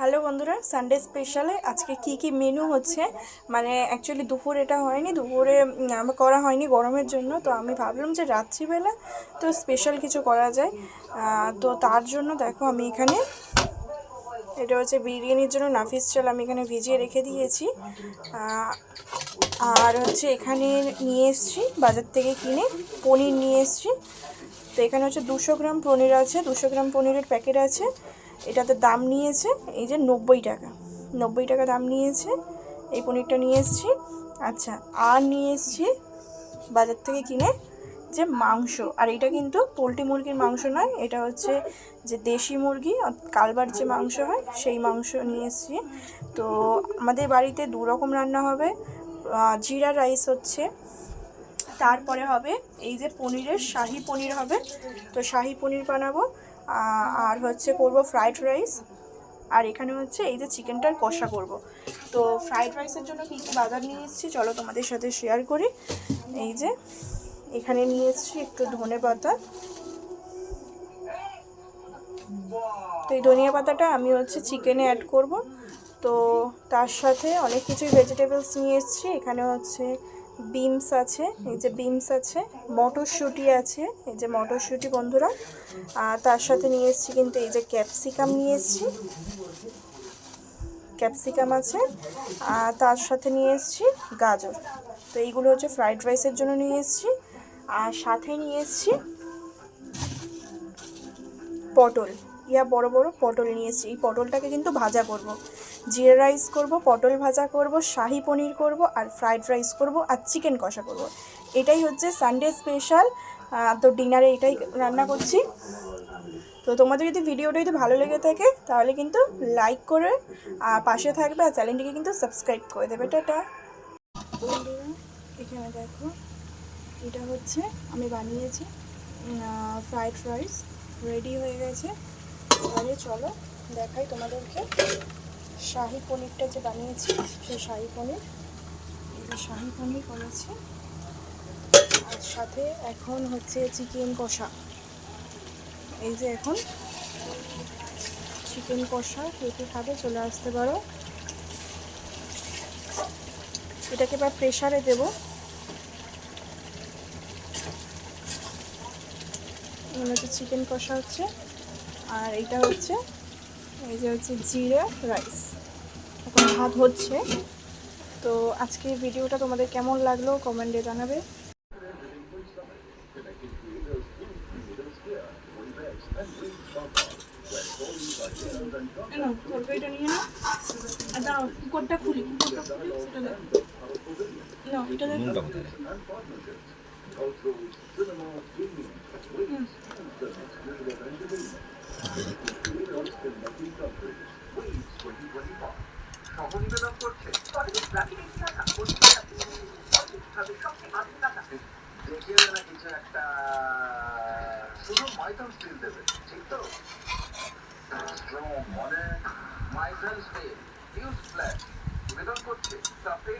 Hello বন্ধুরা Sunday স্পেশালে আজকে কি কি মেনু হচ্ছে? মানে অ্যাকচুয়ালি দুপুর এটা হয়নি, দুপুরে করা হয়নি গরমের জন্য, তো আমি ভাবলাম যে রাত্রিবেলা তো স্পেশাল কিছু করা যায়। তো তার জন্য দেখো আমি এখানে, এটা হচ্ছে বিরিয়ানির জন্য নাফিস চাল আমি এখানে ভিজিয়ে রেখে দিয়েছি। আর হচ্ছে এখানে নিয়ে এসেছি, বাজার থেকে কিনে পনির নিয়ে এসেছি। তো এখানে হচ্ছে দুশো গ্রাম পনির আছে, দুশো গ্রাম পনিরের প্যাকেট আছে। এটাতে দাম নিয়েছে, এই যে নব্বই টাকা। নব্বই টাকা দাম নিয়েছে, এই পনিরটা নিয়ে এসেছি। আচ্ছা আর নিয়ে এসেছি বাজার থেকে কিনে যে মাংস। আর এটা কিন্তু পোলট্রি মুরগির মাংস নয়, এটা হচ্ছে যে দেশি মুরগি কালবার যে মাংস হয়, সেই মাংস নিয়ে এসেছি। তো আমাদের বাড়িতে দু রকম রান্না হবে। জিরা রাইস হচ্ছে তারপরে হবে এই যে পনিরের শাহি পনির হবে। তো শাহি পনির বানাবো আর হচ্ছে করব ফ্রাইড রাইস আর এখানে হচ্ছে এই যে চিকেনটার কষা করব। তো ফ্রাইড রাইসের জন্য কী কী বাজার নিয়ে এসেছি চলো তোমাদের সাথে শেয়ার করি। এই যে এখানে নিয়ে এসেছি একটু ধনে পাতা। তো এই ধনিয়া পাতাটা আমি হচ্ছে চিকেনে অ্যাড করব। তো তার সাথে অনেক কিছুই ভেজিটেবলস নিয়ে এসেছি। এখানে হচ্ছে বিমস আছে, এই যে বিমস আছে, মটরশুঁটি আছে, এই যে মটরশুঁটি বন্ধুরা। আর তার সাথে নিয়ে এসেছি কিন্তু এই যে ক্যাপসিকাম নিয়ে এসেছি। ক্যাপসিকাম আছে, আর তার সাথে নিয়ে এসেছি গাজর। তো এইগুলো হচ্ছে ফ্রাইড রাইসের জন্য নিয়ে এসেছি। আর সাথে নিয়ে এসেছি পটল। ইয়া বড় বড় পটল নিয়ে এসেছি। এই পটলটাকে কিন্তু ভাজা করব। জিরা রাইস করব, পটল ভাজা করব, শাহি পনির করব আর ফ্রাইড রাইস করব আর চিকেন কষা করব। এটাই হচ্ছে সানডে স্পেশাল তো ডিনারে এটাই রান্না করছি। তো তোমাদের যদি ভিডিওটা যদি ভালো লেগে থাকে, তাহলে কিন্তু লাইক করে আর পাশে থাকবে আর চ্যানেলটিকে কিন্তু সাবস্ক্রাইব করে দেবে। টাটা। এখানে দেখো, এটা হচ্ছে আমি বানিয়েছি ফ্রাইড রাইস রেডি হয়ে গেছে। এবারে চলো দেখাই তোমাদেরকে। শাহি পনিরটা যে বানিয়েছি সেই শাহি পনির। যে শাহি পনির করেছি। আর সাথে এখন হচ্ছে চিকেন কষা। এই যে এখন চিকেন কষা, কে কে খাবে চলে আসতে পারো। এটাকে এবার প্রেশারে দেবো। এখানে হচ্ছে চিকেন কষা হচ্ছে। আর এইটা হচ্ছে এই যে হচ্ছে জিরা রাইস এখন ভাত হচ্ছে তো আজকে ভিডিওটা তোমাদের কেমন লাগল কমেন্টে জানাবে তরকারিটা নিয়ে নাও। আর দাও, কুকারটা খুলি, কুকারটা খুলি, সেটা দাও। নাও, এটা দেখো। সহনিবেদন করছে দেখিয়ে না কিছু একটা শুধু মাইথন স্টিল দেবে ঠিক তো স্ট্রং মনে মাইথন স্টিল ইউজ ফ্ল্যাট বেদন করছে সাফেদ